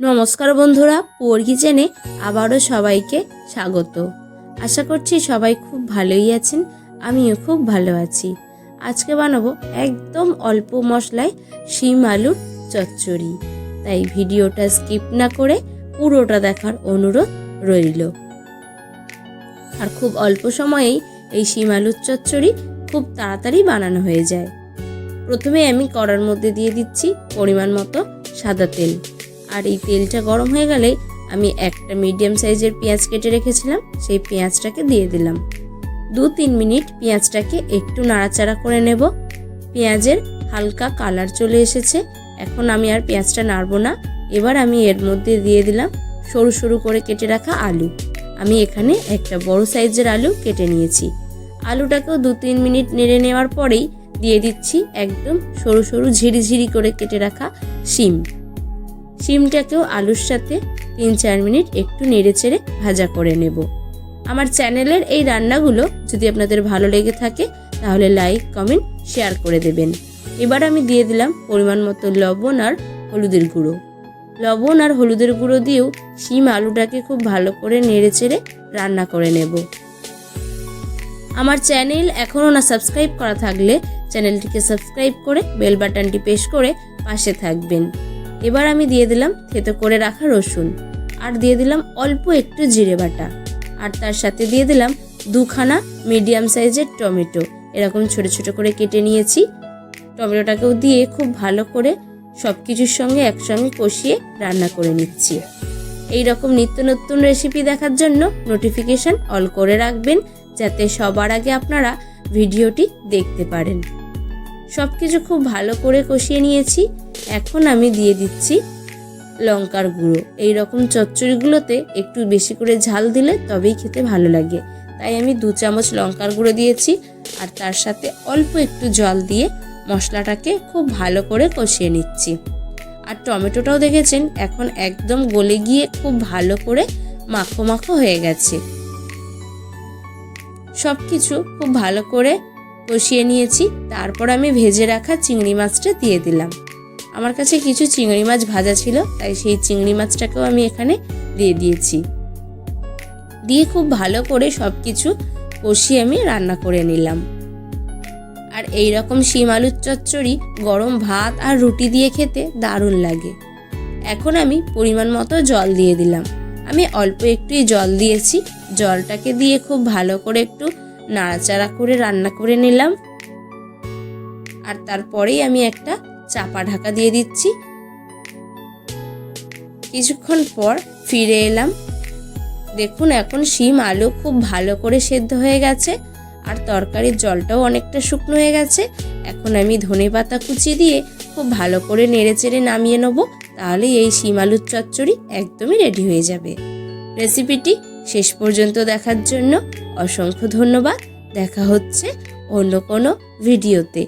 নমস্কার বন্ধুরা, পুয়ার কিচেনে আবারও সবাইকে স্বাগত। আশা করছি সবাই খুব ভালোই আছেন, আমিও খুব ভালো আছি। আজকে বানাবো একদম অল্প মশলায় শিম আলুর চচ্চড়ি। তাই ভিডিওটা স্কিপ না করে পুরোটা দেখার অনুরোধ রইল। আর খুব অল্প সময়েই এই শিম আলুর চচ্চড়ি খুব তাড়াতাড়ি বানানো হয়ে যায়। প্রথমে আমি কড়ার মধ্যে দিয়ে দিচ্ছি পরিমাণ মতো সাদা তেল। আর এই তেলটা গরম হয়ে গেলে আমি একটা মিডিয়াম সাইজের পেঁয়াজ কেটে রেখেছিলাম, সেই পেঁয়াজটাকে দিয়ে দিলাম। দু তিন মিনিট পেঁয়াজটাকে একটু নাড়াচাড়া করে নেব। পেঁয়াজের হালকা কালার চলে এসেছে, এখন আমি আর পেঁয়াজটা নাড়বো না। এবার আমি এর মধ্যে দিয়ে দিলাম সরু সরু করে কেটে রাখা আলু। আমি এখানে একটা বড় সাইজের আলু কেটে নিয়েছি। আলুটাকেও দু তিন মিনিট নেড়ে নেওয়ার পরেই দিয়ে দিচ্ছি একদম সরু সরু ঝিরিঝিরি করে কেটে রাখা শিম। শিমটাকেও আলুর সাথে তিন চার মিনিট একটু নেড়ে চেড়ে ভাজা করে নেব। আমার চ্যানেলের এই রান্নাগুলো যদি আপনাদের ভালো লেগে থাকে, তাহলে লাইক, কমেন্ট, শেয়ার করে দেবেন। এবার আমি দিয়ে দিলাম পরিমাণ মতো লবণ আর হলুদের গুঁড়ো। লবণ আর হলুদের গুঁড়ো দিয়েও শিম আলুটাকে খুব ভালো করে নেড়ে চেড়ে রান্না করে নেব। আমার চ্যানেল এখনও না সাবস্ক্রাইব করা থাকলে চ্যানেলটিকে সাবস্ক্রাইব করে বেল বাটনটি প্রেস করে পাশে থাকবেন। এবার আমি দিয়ে দিলাম থেতো করে রাখা রসুন। আর দিয়ে দিলাম অল্প একটু জিরে বাটা। আর তার সাথে দিয়ে দিলাম দুখানা মিডিয়াম সাইজের টমেটো। এরকম ছোট ছোট করে কেটে নিয়েছি। টমেটোটাকেও দিয়ে খুব ভালো করে সব কিছুর সঙ্গে একসঙ্গে কষিয়ে রান্না করে নিচ্ছি। এই রকম নিত্য নতুন রেসিপি দেখার জন্য নোটিফিকেশান অল করে রাখবেন, যাতে সবার আগে আপনারা ভিডিওটি দেখতে পারেন। সব কিছু খুব ভালো করে কষিয়ে নিয়েছি। এখন আমি দিয়ে দিচ্ছি লঙ্কার গুঁড়ো। এই রকম চচ্চড়িগুলোতে একটু বেশি করে ঝাল দিলে তবেই খেতে ভালো লাগে। তাই আমি দু চামচ লঙ্কার গুঁড়ো দিয়েছি আর তার সাথে অল্প একটু জল দিয়ে মশলাটাকে খুব ভালো করে কষিয়ে নিচ্ছি। আর টমেটোটাও দেখেছেন, এখন একদম গলে গিয়ে খুব ভালো করে মাখো মাখো হয়ে গেছে। সব কিছু খুব ভালো করে কষিয়ে নিয়েছি। তারপর আমি ভেজে রাখা চিংড়ি মাছটা দিয়ে দিলাম। আমার কাছে কিছু চিংড়ি মাছ ভাজা ছিল, তাই সেই চিংড়ি মাছটাকেও আমি এখানে দিয়ে দিয়েছি। দিয়ে খুব ভালো করে সব কিছু কষিয়ে আমি রান্না করে নিলাম। আর এই রকম শিম আলুর চচ্চড়ি, গরম ভাত আর রুটি দিয়ে খেতে দারুণ লাগে। এখন আমি পরিমাণ মতো জল দিয়ে দিলাম। আমি অল্প একটুই জল দিয়েছি, জলটাকে দিয়ে খুব ভালো করে একটু নাড়াচাড়া করে রান্না করে নিলাম। আর তারপরেই আমি একটা চাপা ঢাকা দিয়ে দিচ্ছি। কিছুক্ষণ পর ফিরে এলাম। দেখুন, এখন শিম আলু খুব ভালো করে সেদ্ধ হয়ে গেছে আর তরকারির জলটাও অনেকটা শুকনো হয়ে গেছে। এখন আমি ধনে পাতা কুচি দিয়ে খুব ভালো করে নেড়ে চেড়ে নামিয়ে নেব। তাহলে এই শিম আলুর চচ্চড়ি একদমই রেডি হয়ে যাবে। রেসিপিটি শেষ পর্যন্ত দেখার জন্য অসংখ্য ধন্যবাদ। দেখা হচ্ছে অন্য কোনো ভিডিওতে।